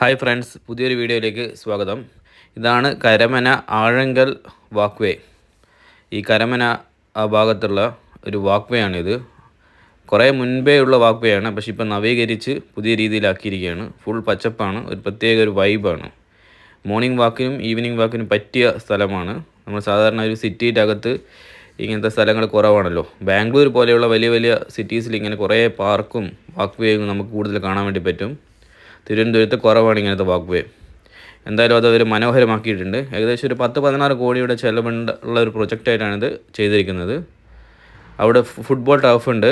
Hi friends പുതിയൊരു വീഡിയോയിലേക്ക് സ്വാഗതം. ഇതാണ് കരമന ആഴങ്കൽ വാക്ക് വേ ഈ കരമന ആ ഭാഗത്തുള്ള ഒരു വാക്ക് വേ ആണിത് കുറേ മുൻപേ ഉള്ള വാക്ക് വേ ആണ് പക്ഷേ ഇപ്പം നവീകരിച്ച് പുതിയ രീതിയിലാക്കിയിരിക്കുകയാണ്. ഫുൾ പച്ചപ്പാണ് ഒരു പ്രത്യേക ഒരു വൈബാണ്. മോർണിംഗ് വാക്കിനും ഈവനിങ് വാക്കിനും പറ്റിയ സ്ഥലമാണ്. നമ്മൾ സാധാരണ ഒരു സിറ്റിയുടെ അകത്ത് ഇങ്ങനത്തെ സ്ഥലങ്ങൾ കുറവാണല്ലോ. ബാംഗ്ലൂർ പോലെയുള്ള വലിയ വലിയ സിറ്റീസിൽ ഇങ്ങനെ കുറേ പാർക്കും വാക്ക് വേയും നമുക്ക് കൂടുതൽ കാണാൻ വേണ്ടി പറ്റും. തിരുവനന്തപുരത്ത് കുറവാണ് ഇങ്ങനത്തെ വാക്ക്. വേ എന്തായാലും അത് അവർ മനോഹരമാക്കിയിട്ടുണ്ട്. ഏകദേശം ഒരു പത്ത് പതിനാറ് കോടിയുടെ ചിലവുണ്ട് ഉള്ള ഒരു പ്രൊജക്റ്റായിട്ടാണ് ഇത് ചെയ്തിരിക്കുന്നത്. അവിടെ ഫുട്ബോൾ ഉണ്ട്.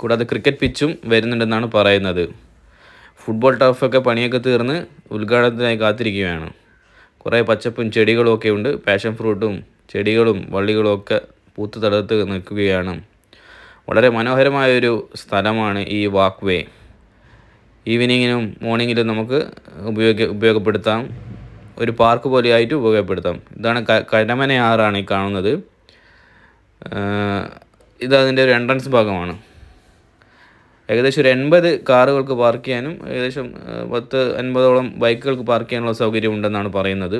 കൂടാതെ ക്രിക്കറ്റ് പിച്ചും വരുന്നുണ്ടെന്നാണ് പറയുന്നത്. ഫുട്ബോൾ ടർഫൊക്കെ പണിയൊക്കെ തീർന്ന് ഉദ്ഘാടനത്തിനായി കാത്തിരിക്കുകയാണ്. കുറേ പച്ചപ്പും ചെടികളും ഒക്കെ ഉണ്ട്. പാഷൻ ഫ്രൂട്ടും ചെടികളും വള്ളികളും ഒക്കെ പൂത്ത് തളർത്ത് നിൽക്കുകയാണ്. വളരെ മനോഹരമായൊരു സ്ഥലമാണ് ഈ വാക്ക് വേ ഈവനിങ്ങിനും മോർണിംഗിലും നമുക്ക് ഉപയോഗ ഉപയോഗപ്പെടുത്താം. ഒരു പാർക്ക് പോലെയായിട്ട് ഉപയോഗപ്പെടുത്താം. ഇതാണ് കരമനയാറാണ് ഈ കാണുന്നത്. ഇതതിന്റെ ഒരു എൻട്രൻസ് ഭാഗമാണ്. ഏകദേശം ഒരു എൺപത് കാറുകൾക്ക് പാർക്ക് ചെയ്യാനും ഏകദേശം പത്ത് അൻപതോളം ബൈക്കുകൾക്ക് പാർക്ക് ചെയ്യാനുള്ള സൗകര്യം ഉണ്ടെന്നാണ് പറയുന്നത്.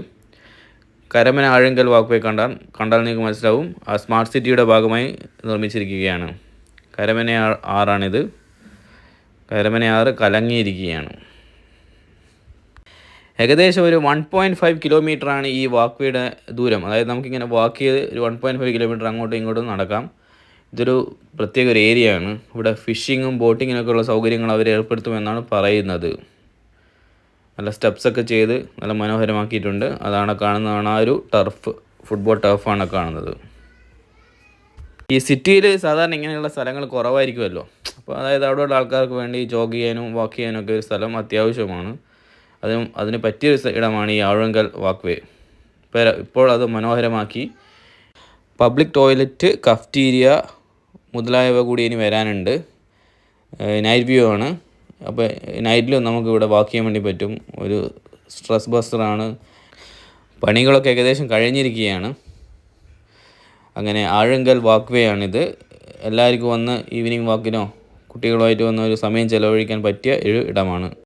കരമന ആഴങ്കൽ വാക്ക് കണ്ടാൽ കണ്ടാൽ നിങ്ങൾക്ക് മനസ്സിലാവും. ആ സ്മാർട്ട് സിറ്റിയുടെ ഭാഗമായി നിർമ്മിച്ചിരിക്കുകയാണ്. കരമന ആറാണിത്. കരമനയാറ് കലങ്ങിയിരിക്കുകയാണ്. ഏകദേശം ഒരു വൺ പോയിന്റ് ഫൈവ് കിലോമീറ്ററാണ് ഈ വാക്വേയുടെ ദൂരം. അതായത് നമുക്കിങ്ങനെ വാക്ക് ചെയ്ത് ഒരു വൺ പോയിന്റ് ഫൈവ് കിലോമീറ്റർ അങ്ങോട്ടും ഇങ്ങോട്ടും നടക്കാം. ഇതൊരു പ്രത്യേക ഒരു ഏരിയയാണ് ഇവിടെ ഫിഷിങ്ങും ബോട്ടിങ്ങിനൊക്കെ ഉള്ള സൗകര്യങ്ങൾ അവർ ഏർപ്പെടുത്തുമെന്നാണ് പറയുന്നത്. നല്ല സ്റ്റെപ്സൊക്കെ ചെയ്ത് നല്ല മനോഹരമാക്കിയിട്ടുണ്ട്. അതാണ് കാണുന്നതാണ് ആ ഒരു ടർഫ് ഫുട്ബോൾ ടർഫാണ് കാണുന്നത്. ഈ സിറ്റിയിൽ സാധാരണ ഇങ്ങനെയുള്ള സ്ഥലങ്ങൾ കുറവായിരിക്കുമല്ലോ. അപ്പോൾ അതായത് അവിടെയുള്ള ആൾക്കാർക്ക് വേണ്ടി ജോഗ് ചെയ്യാനും വാക്ക് ചെയ്യാനും ഒക്കെ ഒരു സ്ഥലം അത്യാവശ്യമാണ്. അതും അതിന് പറ്റിയൊരു ഇടമാണ് ഈ ആഴങ്കൽ വാക്ക്വേ ഇപ്പോൾ ഇപ്പോൾ അത് മനോഹരമാക്കി. പബ്ലിക് ടോയ്ലറ്റ് കഫ്റ്റീരിയ മുതലായവ കൂടി ഇനി വരാനുണ്ട്. നൈറ്റ് വ്യൂ ആണ്. അപ്പോൾ നൈറ്റിലും നമുക്ക് ഇവിടെ വാക്ക് ചെയ്യാൻ വേണ്ടി പറ്റും. ഒരു സ്ട്രെസ് ബസ്റ്ററാണ് പണികളൊക്കെ ഏകദേശം കഴിഞ്ഞിരിക്കുകയാണ്. അങ്ങനെ ആഴങ്കൽ വാക്ക്വേ ആണിത് എല്ലാവർക്കും വന്ന് ഈവനിങ് വാക്കിനോ കുട്ടികളുമായിട്ട് വന്ന് ഒരു സമയം ചിലവഴിക്കാൻ പറ്റിയ ഒരു ഇടമാണ്.